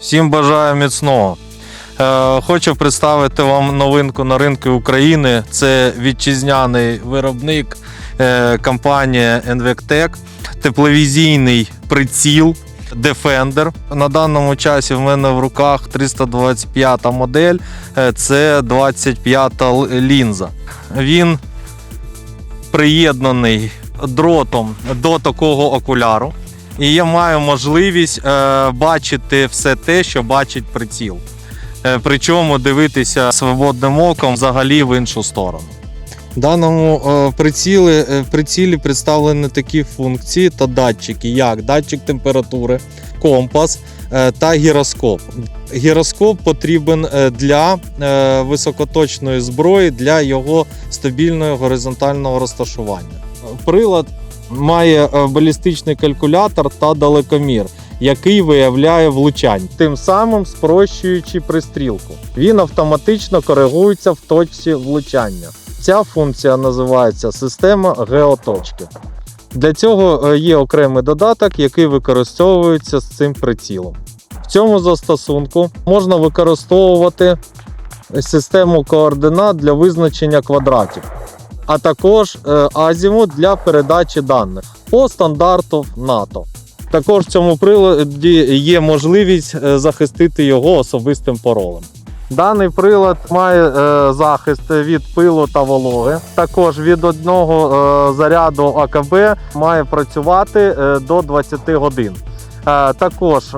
Всім бажаю міцного. Е, Хочу представити вам новинку на ринку України. Це вітчизняний виробник е, компанія Envectec, тепловізійний приціл Defender. На даному часі в мене в руках 325 модель, е, це 25 лінза. Він приєднаний дротом до такого окуляру. І я маю можливість е, бачити все те, що бачить приціл. Е, причому дивитися свободним оком взагалі в іншу сторону. В даному е, прицілі, е, прицілі представлені такі функції та датчики, як датчик температури, компас е, та гіроскоп. Гіроскоп потрібен е, для е, високоточної зброї для його стабільного горизонтального розташування. Прилад має е, балістичний калькулятор та далекомір, який виявляє влучань, тим самим спрощуючи пристрілку. Він автоматично коригується в точці влучання. Ця функція називається система геоточки. Для цього е, є окремий додаток, який використовується з цим прицілом. В цьому застосунку можна використовувати систему координат для визначення квадратів а також е, азімут для передачі даних по стандарту НАТО. Також в цьому приладі є можливість е, захистити його особистим паролем. Даний прилад має е, захист від пилу та вологи. Також від одного заряду АКБ має працювати до 20 годин. Також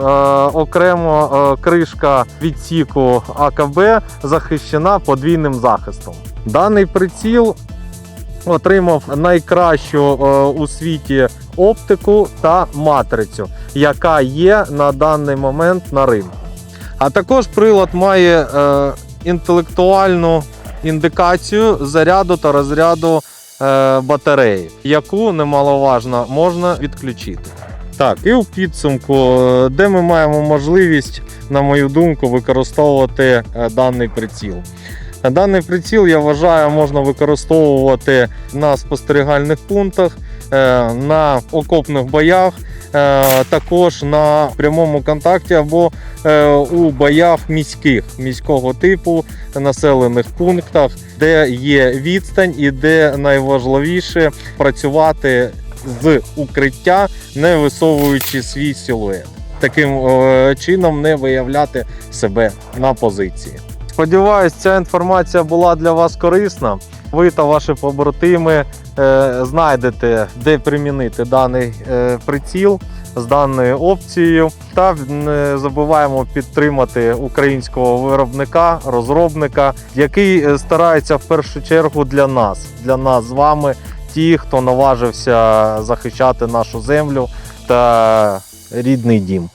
окремо кришка відсіку АКБ захищена подвійним захистом. Даний приціл отримав найкращу е, у світі оптику та матрицю, яка є на даний момент на ринку. А також прилад має е, інтелектуальну індикацію заряду та розряду е, батареї, яку немаловажно можна відключити. Так, і в підсумку, де ми маємо можливість, на мою думку, використовувати даний приціл. Даний приціл, я вважаю, можна використовувати на спостерігальних пунктах, е, на окопних боях, е, також на прямому контакті або е, у боях міських, міського типу, населених пунктах, де є відстань і де найважливіше працювати з укриття, не висовуючи свій силует. Таким чином не виявляти себе на позиції. Сподіваюсь, ця інформація була для вас корисна. Ви та ваші побратими е, знайдете, де примінити даний е, приціл з даною опцією. Та не забуваємо підтримати українського виробника, розробника, який е, старається в першу чергу для нас, для нас з вами, ті, хто наважився захищати нашу землю та рідний дім.